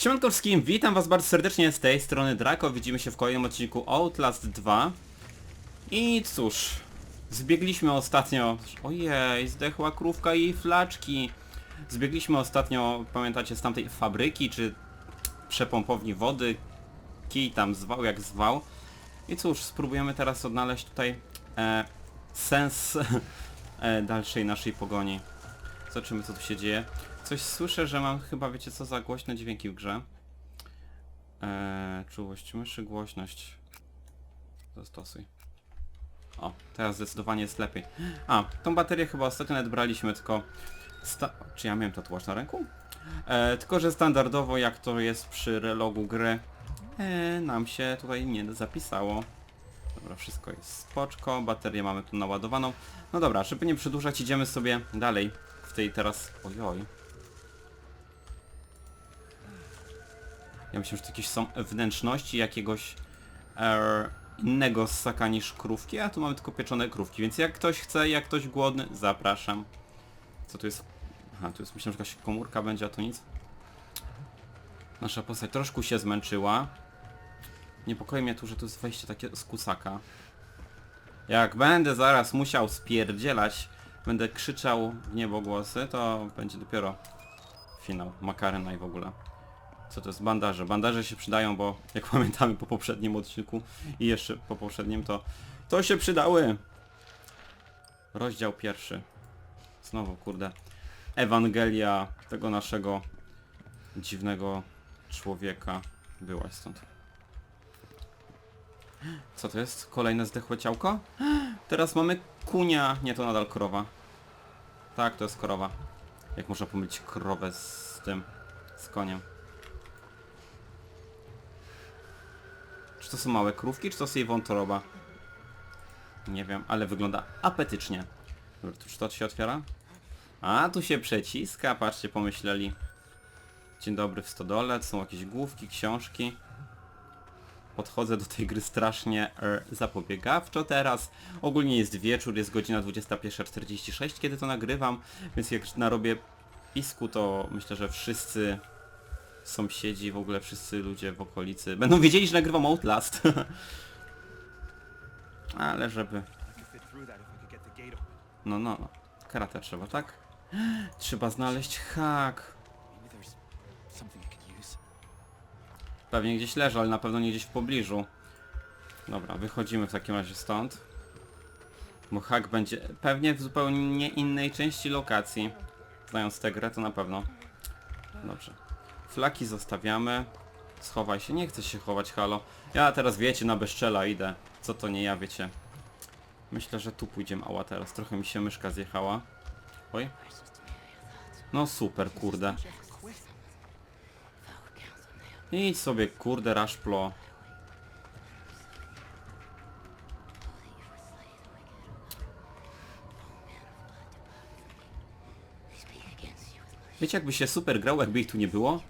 Siemanko wszystkim, witam was bardzo serdecznie z tej strony Draco, widzimy się w kolejnym odcinku Outlast 2 I cóż, zbiegliśmy ostatnio, ojej, zdechła krówka i flaczki. Zbiegliśmy ostatnio, pamiętacie, z tamtej fabryki, czy przepompowni wody. Kij tam zwał jak zwał. I cóż, spróbujemy teraz odnaleźć tutaj e, sens e, dalszej naszej pogoni. Zobaczymy co tu się dzieje. Coś słyszę, że mam chyba, wiecie co, za głośne dźwięki w grze. Eee, czułość myszy, głośność. Zastosuj. O, teraz zdecydowanie jest lepiej. A, tą baterię chyba ostatnio nawet braliśmy, tylko... Sta Czy ja miałem tatuaż na ręku? E, tylko, że standardowo, jak to jest przy relogu gry, e, nam się tutaj nie zapisało. Dobra, wszystko jest spoczko, baterię mamy tu naładowaną. No dobra, żeby nie przedłużać, idziemy sobie dalej w tej teraz... Ojoj. Ja myślę, że to jakieś są wnętrzności jakiegoś er, innego ssaka niż krówki, a tu mamy tylko pieczone krówki, więc jak ktoś chce, jak ktoś głodny, zapraszam. Co tu jest? Aha, tu jest, myślę, że jakaś komórka będzie, a to nic. Nasza postać troszkę się zmęczyła. Niepokoi mnie tu, że tu jest wejście takie z kusaka. Jak będę zaraz musiał spierdzielać, będę krzyczał w niebogłosy, to będzie dopiero finał, makarena i w ogóle. Co to jest? Bandaże. Bandaże się przydają, bo jak pamiętamy po poprzednim odcinku i jeszcze po poprzednim, to to się przydały. Rozdział pierwszy. Znowu, kurde. Ewangelia tego naszego dziwnego człowieka. Byłaś stąd. Co to jest? Kolejne zdechłe ciałko? Teraz mamy kunia. Nie, to nadal krowa. Tak, to jest krowa. Jak można pomylić krowę z tym, z koniem? Czy to są małe krówki, czy to jest jej wątroba? Nie wiem, ale wygląda apetycznie. Dobra, tu czy to się otwiera? A, tu się przeciska, patrzcie, pomyśleli. Dzień dobry w stodole, są jakieś główki, książki. Podchodzę do tej gry strasznie er, zapobiegawczo teraz. Ogólnie jest wieczór, jest godzina 21.46, kiedy to nagrywam, więc jak narobię pisku, to myślę, że wszyscy sąsiedzi, w ogóle wszyscy ludzie w okolicy będą wiedzieli, że nagrywam Outlast. Ale żeby... No, no, no. Karate trzeba, tak? Trzeba znaleźć hak. Pewnie gdzieś leży, ale na pewno nie gdzieś w pobliżu. Dobra, wychodzimy w takim razie stąd. Bo hak będzie pewnie w zupełnie innej części lokacji. Znając tę grę, to na pewno. Dobrze. Flaki zostawiamy. Schowaj się, nie chcę się chować, halo. Ja teraz wiecie, na bezczela idę. Co to nie ja, wiecie. Myślę, że tu pójdziemy. Ała, teraz trochę mi się myszka zjechała. Oj. No super, kurde. Idź sobie, kurde, raszplo. Wiecie, jakby się super grał, jakby ich tu nie było? Mam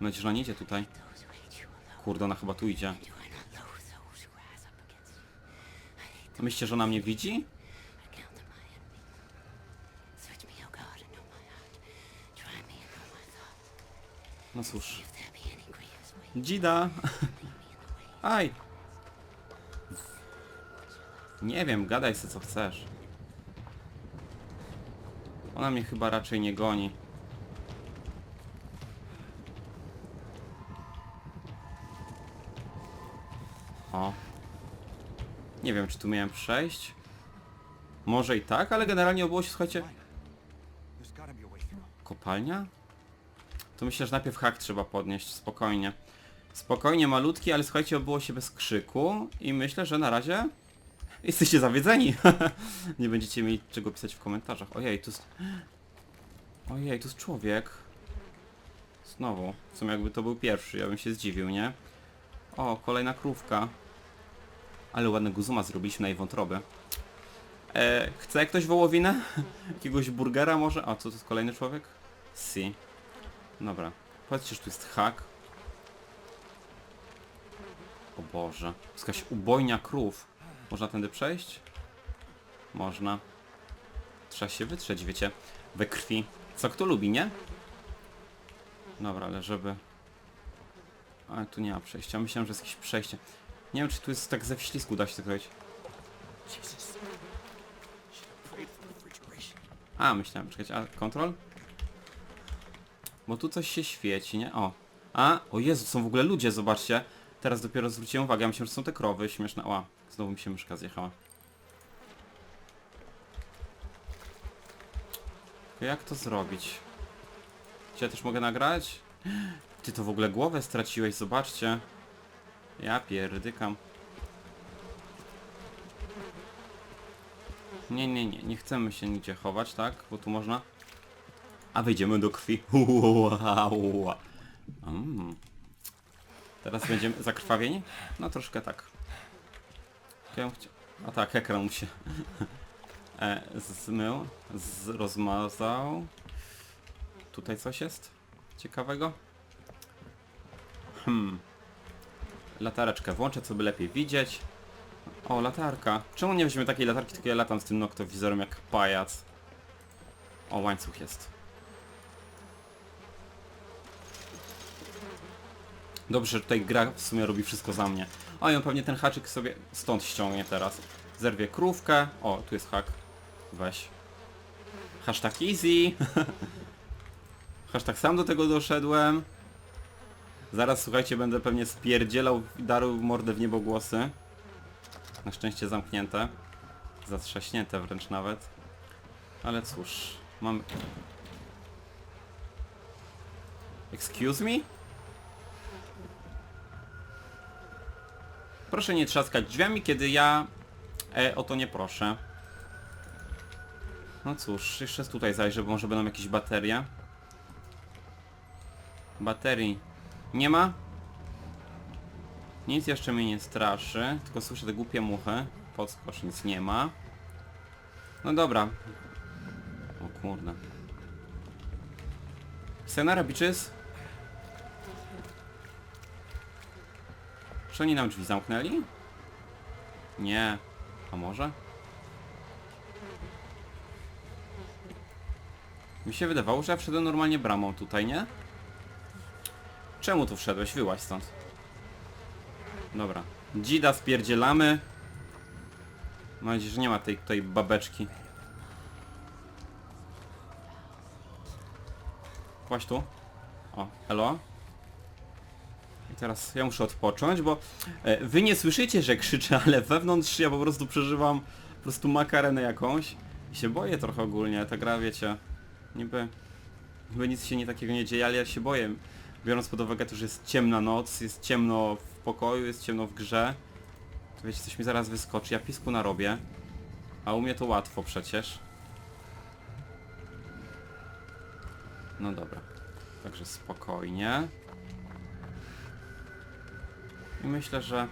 nadzieję, że ona nie idzie tutaj. Kurde, ona chyba tu idzie. Myślicie, że ona mnie widzi? No cóż. Dzida! Aj! Nie wiem, gadaj se co chcesz. Ona mnie chyba raczej nie goni. O. Nie wiem, czy tu miałem przejść. Może i tak, ale generalnie obyło się, słuchajcie... Kopalnia? To myślę, że najpierw hak trzeba podnieść, spokojnie. Spokojnie, malutki, ale słuchajcie, obyło się bez krzyku i myślę, że na razie jesteście zawiedzeni. Nie będziecie mieli czego pisać w komentarzach. Ojej, tu jest... Ojej, tu jest człowiek. Znowu. W sumie jakby to był pierwszy, ja bym się zdziwił, nie? O, kolejna krówka. Ale ładnego zooma zrobiliśmy na jej wątrobę. E, chce ktoś wołowinę? Jakiegoś burgera może? A, co to jest kolejny człowiek? Si. Dobra. Powiedzcie, że tu jest hak. O Boże. To jest jakaś ubojnia krów. Można tędy przejść? Można. Trzeba się wytrzeć, wiecie, we krwi. Co kto lubi, nie? Dobra, ale żeby... Ale tu nie ma przejścia. Myślałem, że jest jakieś przejście. Nie wiem, czy tu jest tak ze wślizgu da się tak zrobić. A, myślałem, czekać, a kontrol? Bo tu coś się świeci, nie? O. A, o Jezu, są w ogóle ludzie, zobaczcie. Teraz dopiero zwróciłem uwagę, ja że są te krowy śmieszne. Ła, znowu mi się myszka zjechała. Jak to zrobić? Czy ja też mogę nagrać? Ty to w ogóle głowę straciłeś, zobaczcie. Ja pierdykam. Nie, nie, nie, nie chcemy się nigdzie chować, tak? Bo tu można. A wejdziemy do krwi. Mm. Teraz będziemy zakrwawieni? No troszkę tak. Ja A tak, ekran mu się e, zmył, rozmazał. Tutaj coś jest ciekawego? Hmm. Latareczkę włączę, co by lepiej widzieć. O, latarka. Czemu nie weźmiemy takiej latarki, tylko ja latam z tym noktowizorem jak pajac? O, łańcuch jest. Dobrze, że tutaj gra w sumie robi wszystko za mnie. O, i on pewnie ten haczyk sobie stąd ściągnie teraz. Zerwie krówkę. O, tu jest hak. Weź. Hashtag easy. Hashtag sam do tego doszedłem. Zaraz, słuchajcie, będę pewnie spierdzielał i darł mordę w niebogłosy. Na szczęście zamknięte. Zatrzaśnięte wręcz nawet. Ale cóż, mam... Excuse me? Proszę nie trzaskać drzwiami, kiedy ja e, o to nie proszę. No cóż, jeszcze tutaj zajrzę, bo może będą jakieś baterie. Baterii nie ma? Nic jeszcze mnie nie straszy, tylko słyszę te głupie muchy. Podskocz, nic nie ma. No dobra. O kurde. Senara bitches? Czy oni nam drzwi zamknęli? Nie. A może? Mi się wydawało, że ja wszedłem normalnie bramą tutaj, nie? Czemu tu wszedłeś? Wyłaź stąd. Dobra. Dzida spierdzielamy. Mam nadzieję, że nie ma tej, tej babeczki. Kłaś tu. O, elo. Teraz ja muszę odpocząć, bo e, wy nie słyszycie, że krzyczę, ale wewnątrz ja po prostu przeżywam po prostu makarenę jakąś. I się boję trochę ogólnie, ta gra wiecie. Niby, niby nic się nie takiego nie dzieje, ale ja się boję. Biorąc pod uwagę to, że jest ciemna noc, jest ciemno w pokoju, jest ciemno w grze. To wiecie, coś mi zaraz wyskoczy, ja pisku narobię. A u mnie to łatwo przecież. No dobra. Także spokojnie. I myślę, że...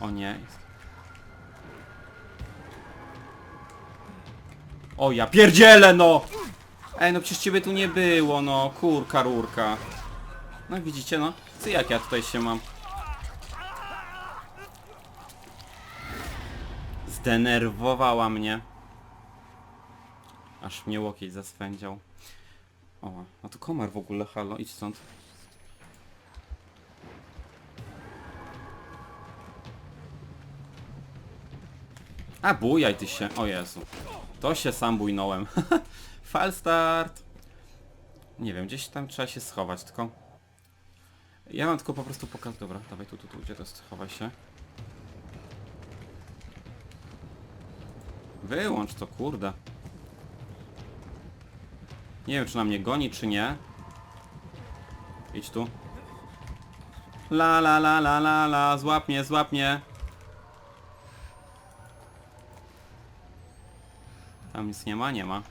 O nie. O ja pierdzielę no! Ej no przecież ciebie tu nie było no, kurka rurka. No widzicie no, co jak ja tutaj się mam. Zdenerwowała mnie. Aż mnie łokieć zaswędział. O, a tu komar w ogóle, halo, idź stąd. A bujaj ty się, o Jezu. To się sam bujnąłem. Fal start. Nie wiem, gdzieś tam trzeba się schować, tylko... Ja mam tylko po prostu pokaz... Dobra, dawaj tu, tu, tu, gdzie to jest? Chowaj się. Wyłącz to, kurde. Nie wiem, czy na mnie goni, czy nie. Idź tu. La la la la la la, złap mnie, złap mnie. Tam nic nie ma, nie ma.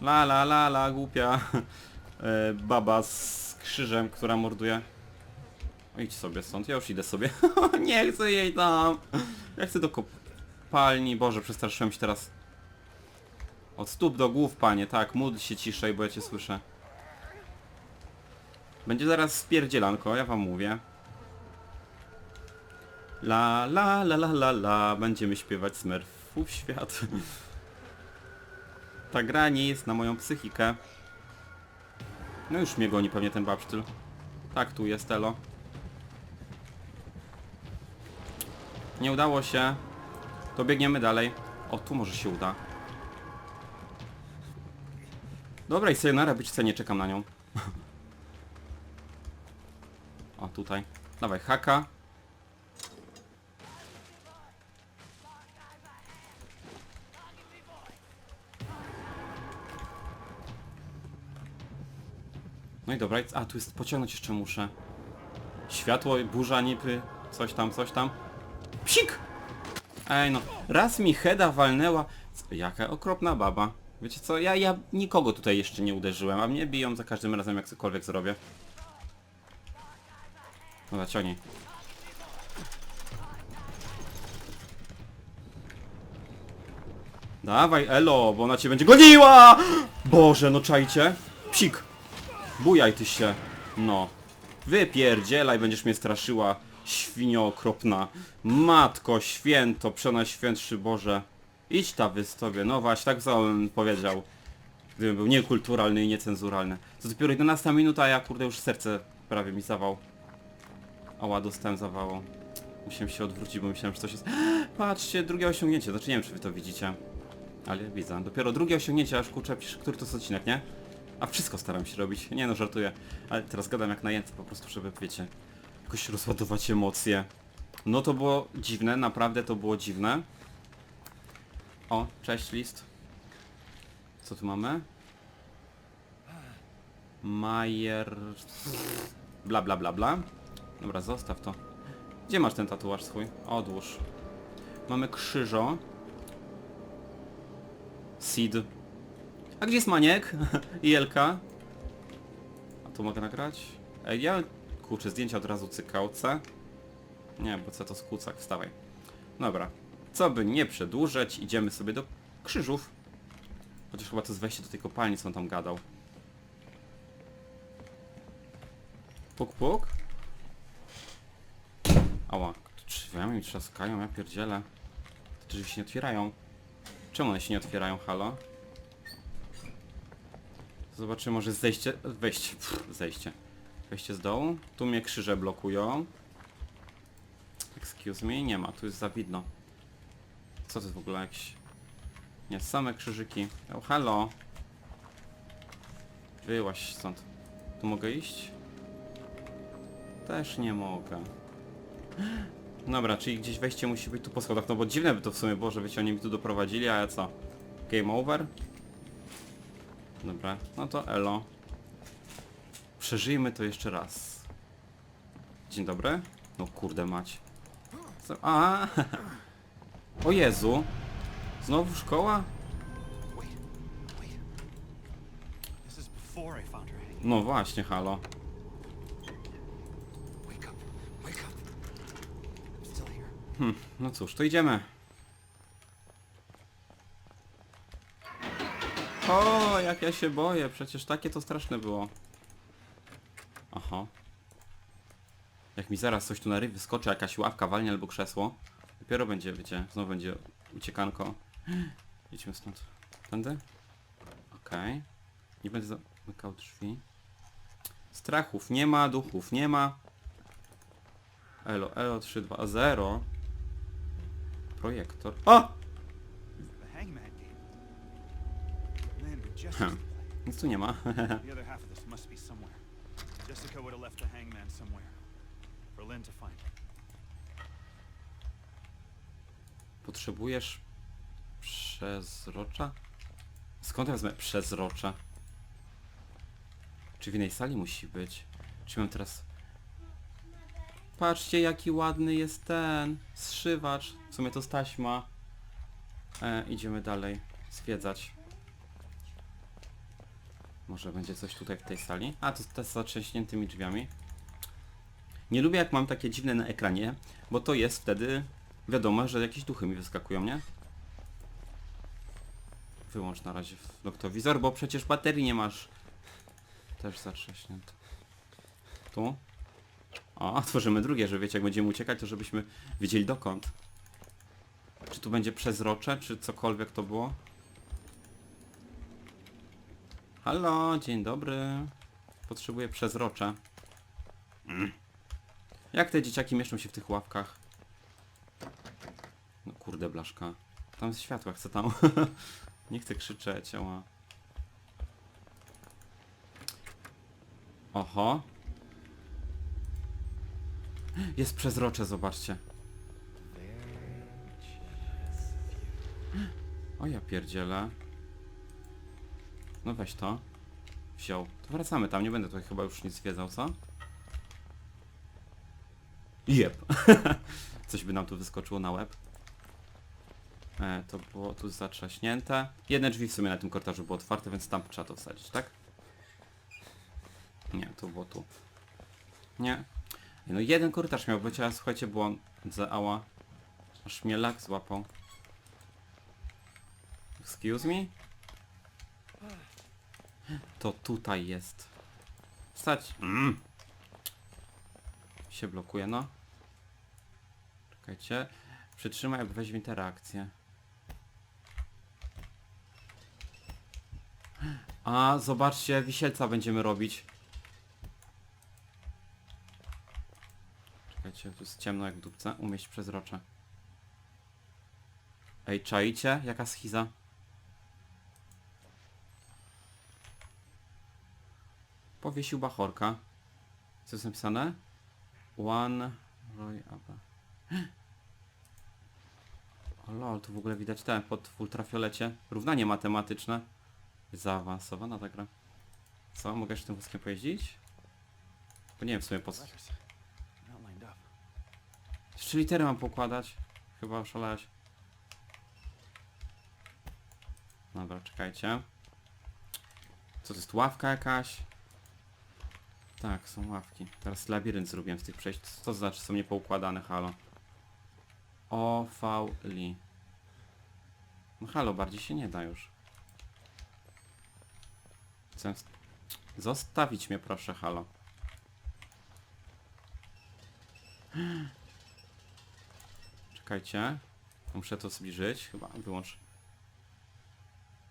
La la la la, głupia e, baba z krzyżem, która morduje. Idź sobie stąd, ja już idę sobie. nie chcę jej tam. Ja chcę do kopalni. Boże, przestraszyłem się teraz. Od stóp do głów, panie, tak, módl się ciszej, bo ja cię słyszę. Będzie zaraz spierdzielanko, ja wam mówię. La la la la la la, będziemy śpiewać Smurfów świat. Ta gra nie jest na moją psychikę. No już mnie goni pewnie ten babsztyl. Tak, tu jest Elo. Nie udało się. To biegniemy dalej. O, tu może się uda. Dobra, i sayonara być nie czekam na nią. o, tutaj. Dawaj, haka. No i dobra, a tu jest pociągnąć jeszcze muszę. Światło, burza, nipy, coś tam, coś tam. Psik! Ej no, raz mi Heda walnęła. Jaka okropna baba. Wiecie co, ja, ja nikogo tutaj jeszcze nie uderzyłem, a mnie biją za każdym razem jak cokolwiek zrobię. Dobra, ciągnij. Dawaj, Elo, bo ona cię będzie goniła! Boże, no czajcie. Psik. Bujaj ty się. No. Wypierdzielaj, będziesz mnie straszyła. Świnio okropna. Matko, święto, przenajświętszy Boże. Idź ta wy sobie. No właśnie, tak bym powiedział. Gdybym był niekulturalny i niecenzuralny. To dopiero 11 minuta, a ja kurde już serce prawie mi zawał. Ała, dostałem zawało. Musiałem się odwrócić, bo myślałem, że coś jest... Patrzcie, drugie osiągnięcie. Znaczy nie wiem, czy wy to widzicie. Ale widzę. Dopiero drugie osiągnięcie, aż kurczę, pisz, który to jest odcinek, nie? A wszystko staram się robić. Nie no, żartuję. Ale teraz gadam jak najęty po prostu, żeby, wiecie, jakoś rozładować emocje. No to było dziwne, naprawdę to było dziwne. O, cześć list. Co tu mamy? Majer... Bla bla bla bla. Dobra, zostaw to. Gdzie masz ten tatuaż swój? Odłóż. Mamy krzyżo. Sid. A gdzie jest Maniek? I Elka? A tu mogę nagrać? Ej, ja... Kurczę, zdjęcia od razu cykałce. Nie, bo co to skłócak, wstawaj. Dobra. Co by nie przedłużać, idziemy sobie do krzyżów. Chociaż chyba to jest wejście do tej kopalni, co on tam gadał. Puk, puk. Ała, drzwiami mi trzaskają, ja pierdzielę. Te drzwi się nie otwierają. Czemu one się nie otwierają, halo? Zobaczymy, może zejście... Wejście, pff, zejście. Wejście z dołu. Tu mnie krzyże blokują. Excuse me, nie ma, tu jest za widno. Co to jest w ogóle jakieś... Nie, same krzyżyki. O, halo! Wyłaś stąd. Tu mogę iść? Też nie mogę. Dobra, czyli gdzieś wejście musi być tu po schodach, no bo dziwne by to w sumie było, że wiecie, oni mi tu doprowadzili, a ja co? Game over? Dobra, no to elo. Przeżyjmy to jeszcze raz. Dzień dobry. No kurde mać. Co? A! O Jezu! Znowu szkoła? No właśnie, halo. Here. No cóż, to idziemy. O, jak ja się boję, przecież takie to straszne było. Aha. Jak mi zaraz coś tu na ryj wyskoczy, jakaś ławka walnie albo krzesło, dopiero będzie, wiecie, znowu będzie uciekanko. Idźmy stąd. Tędy? Okej. Nie będę zamykał drzwi. Strachów nie ma, duchów nie ma. Elo, elo 320. Projektor. O! The hangman game. Man, we just Hm. Nic tu nie ma. The other half of this must be somewhere. Jessica would have left the hangman somewhere. For Lynn to find. Potrzebujesz przezrocza? Skąd ja wezmę przezrocze? Czy w innej sali musi być? Czy mam teraz... Patrzcie jaki ładny jest ten zszywacz. W sumie to jest taśma. E, idziemy dalej zwiedzać. Może będzie coś tutaj w tej sali? A, to, to jest z zatrzęśniętymi drzwiami. Nie lubię jak mam takie dziwne na ekranie, bo to jest wtedy wiadomo, że jakieś duchy mi wyskakują, nie? Wyłącz na razie noktowizor, bo przecież baterii nie masz. Też zatrzaśnięte. Tu? O, otworzymy drugie, że wiecie, jak będziemy uciekać, to żebyśmy wiedzieli dokąd. Czy tu będzie przezrocze, czy cokolwiek to było? Halo, dzień dobry. Potrzebuję przezrocze. Jak te dzieciaki mieszczą się w tych ławkach? No kurde, blaszka. Tam jest światła, chcę tam. Nie chcę krzyczeć, ała. Oho. Jest przezrocze, zobaczcie. O ja pierdzielę. No weź to. Wziął. To wracamy tam, nie będę tutaj chyba już nic zwiedzał, co? Jep. Coś by nam tu wyskoczyło na łeb. E, to było tu zatrzaśnięte. Jedne drzwi w sumie na tym korytarzu było otwarte, więc tam trzeba to wsadzić, tak? Nie, to było tu. Nie. No jeden korytarz miał być, ale słuchajcie, błąd. Ała. Aż mnie lak złapał. Excuse me? To tutaj jest. Stać. Mm. Się blokuje, no. Czekajcie. Przytrzymaj, aby weźmie interakcję. A, zobaczcie, wisielca będziemy robić. Czekajcie, tu jest ciemno jak w dupce. Umieść przezrocze. Ej, czaicie? Jaka schiza? Powiesił bachorka. Co jest napisane? One Roy. O lol, tu w ogóle widać ten pod ultrafiolecie. Równanie matematyczne. Zaawansowana ta gra. Co? Mogę jeszcze tym wózkiem pojeździć? Bo nie wiem w sumie po co. Jeszcze litery mam pokładać. Chyba oszalałeś. Dobra, czekajcie. Co to jest? Ławka jakaś? Tak, są ławki. Teraz labirynt zrobiłem z tych przejść. Co to znaczy są niepoukładane, halo? O, V, li. No halo, bardziej się nie da już. Chcę... Zostawić mnie proszę, halo. Czekajcie. Muszę to zbliżyć. Chyba wyłącz.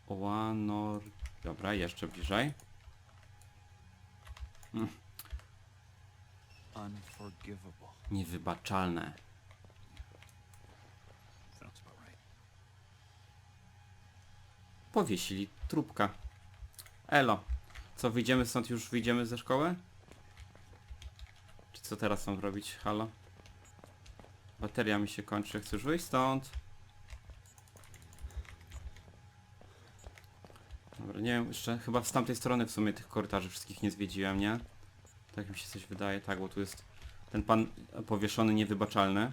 Oanor... Dobra, jeszcze bliżej. Unforgivable. Niewybaczalne. Powiesili trupka. Elo. Co, wyjdziemy stąd już wyjdziemy ze szkoły? Czy co teraz mam robić? Halo? Bateria mi się kończy. Chcesz wyjść stąd? Dobra, nie wiem, jeszcze chyba z tamtej strony w sumie tych korytarzy wszystkich nie zwiedziłem, nie? Tak mi się coś wydaje, tak, bo tu jest ten pan powieszony niewybaczalny.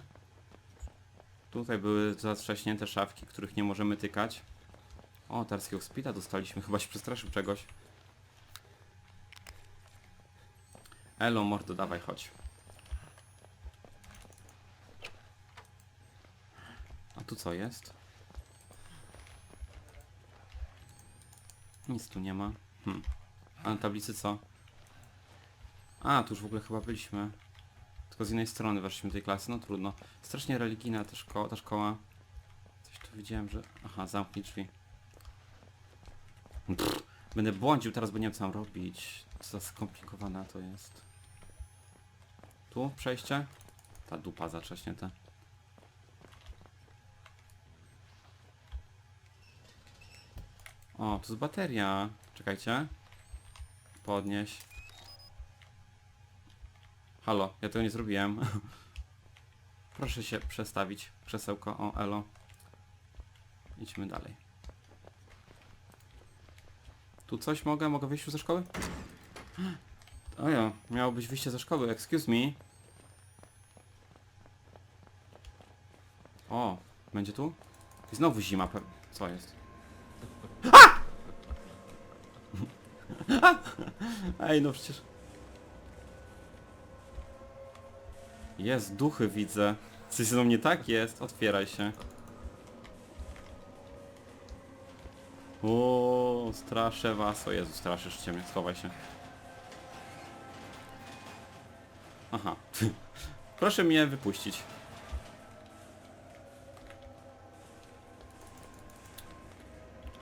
Tutaj były zatrzaśnięte szafki, których nie możemy tykać. O, Tarskiego Spita dostaliśmy, chyba się przestraszył czegoś. Elo, mordo, dawaj, chodź. A tu co jest? Nic tu nie ma. Hm. A na tablicy co? A, tu już w ogóle chyba byliśmy. Tylko z innej strony weszliśmy do tej klasy, no trudno. Strasznie religijna ta szkoła, ta szkoła. Coś tu widziałem, że... Aha, zamknij drzwi. Pff, będę błądził teraz, bo nie wiem co mam robić. Co za skomplikowana to jest. Tu przejście? Ta dupa zatrzaśnięta. O, tu jest bateria. Czekajcie. Podnieś. Halo, ja tego nie zrobiłem. Proszę się przestawić. Krzesełko. O, elo. Idźmy dalej. Tu coś mogę? Mogę wyjść ze szkoły? Ojo, miało być wyjście ze szkoły, excuse me. O, będzie tu? I znowu zima, co jest? A! Ej, no przecież... Jest, duchy widzę. Coś ze mną nie tak jest, otwieraj się. O, straszę was. O Jezu, straszysz cię mnie, schowaj się. Aha. Proszę mnie wypuścić.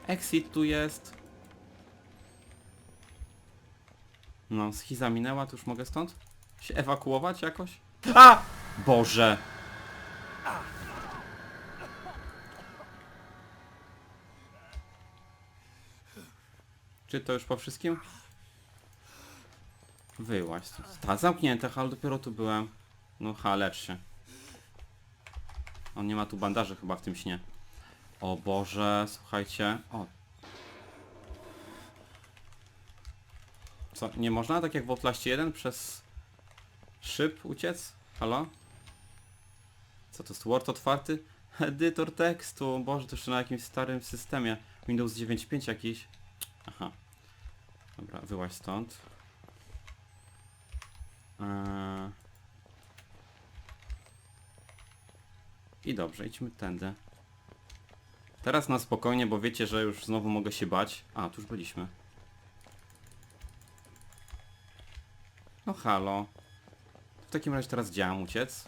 Exit tu jest. No, schiza minęła, to już mogę stąd się ewakuować jakoś? A! Boże! Czy to już po wszystkim? Wyłaź. Ta zamknięte, ale dopiero tu byłem. No ha, lecz się. On nie ma tu bandaży chyba w tym śnie. O Boże, słuchajcie. O. Co, nie można tak jak w Outlast 1 przez szyb uciec? Halo? Co to jest Word otwarty? Edytor tekstu, Boże, to jeszcze na jakimś starym systemie. Windows 9.5 jakiś. Aha. Dobra, wyłaź stąd. Eee... I dobrze, idźmy tędy. Teraz na spokojnie, bo wiecie, że już znowu mogę się bać. A, tu już byliśmy. No halo. W takim razie teraz gdzie mam uciec?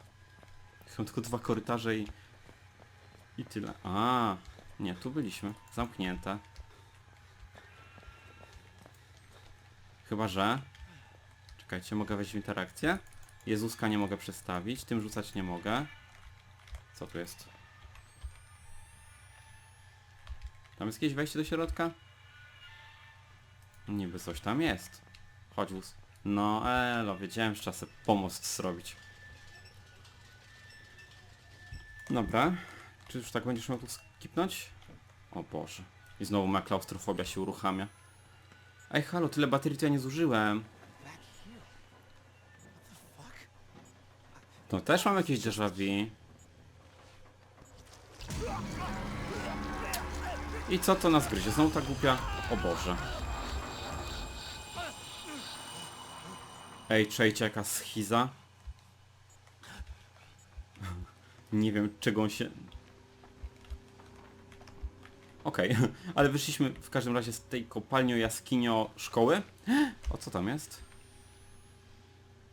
Są tylko dwa korytarze i... I tyle. A, nie, tu byliśmy. Zamknięte. Chyba, że... Czekajcie, mogę wejść w interakcję? Jezuska nie mogę przestawić, tym rzucać nie mogę. Co tu jest? Tam jest jakieś wejście do środka? Niby coś tam jest. Chodź wóz. No elo, wiedziałem, że trzeba sobie pomost zrobić. Dobra. Czy już tak będziesz miał tu skipnąć? O Boże. I znowu ma klaustrofobia się uruchamia. Ej, halo, tyle baterii to ja nie zużyłem. To też mam jakieś déjà vu. I co to nas gryzie? Znowu ta głupia... O Boże. Ej, czejcie jaka schiza. Nie wiem czego on się... Okej, ale wyszliśmy w każdym razie z tej kopalnio jaskinio szkoły. O co tam jest?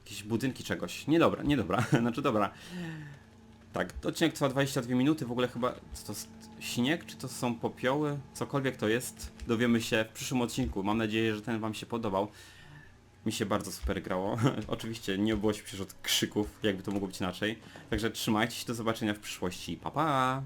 Jakieś budynki czegoś. Niedobra, niedobra. znaczy dobra. Tak, odcinek trwa 22 minuty, w ogóle chyba co to jest śnieg, czy to są popioły, cokolwiek to jest, dowiemy się w przyszłym odcinku. Mam nadzieję, że ten wam się podobał. Mi się bardzo super grało. Oczywiście nie było się przecież od krzyków, jakby to mogło być inaczej. Także trzymajcie się, do zobaczenia w przyszłości. Pa pa!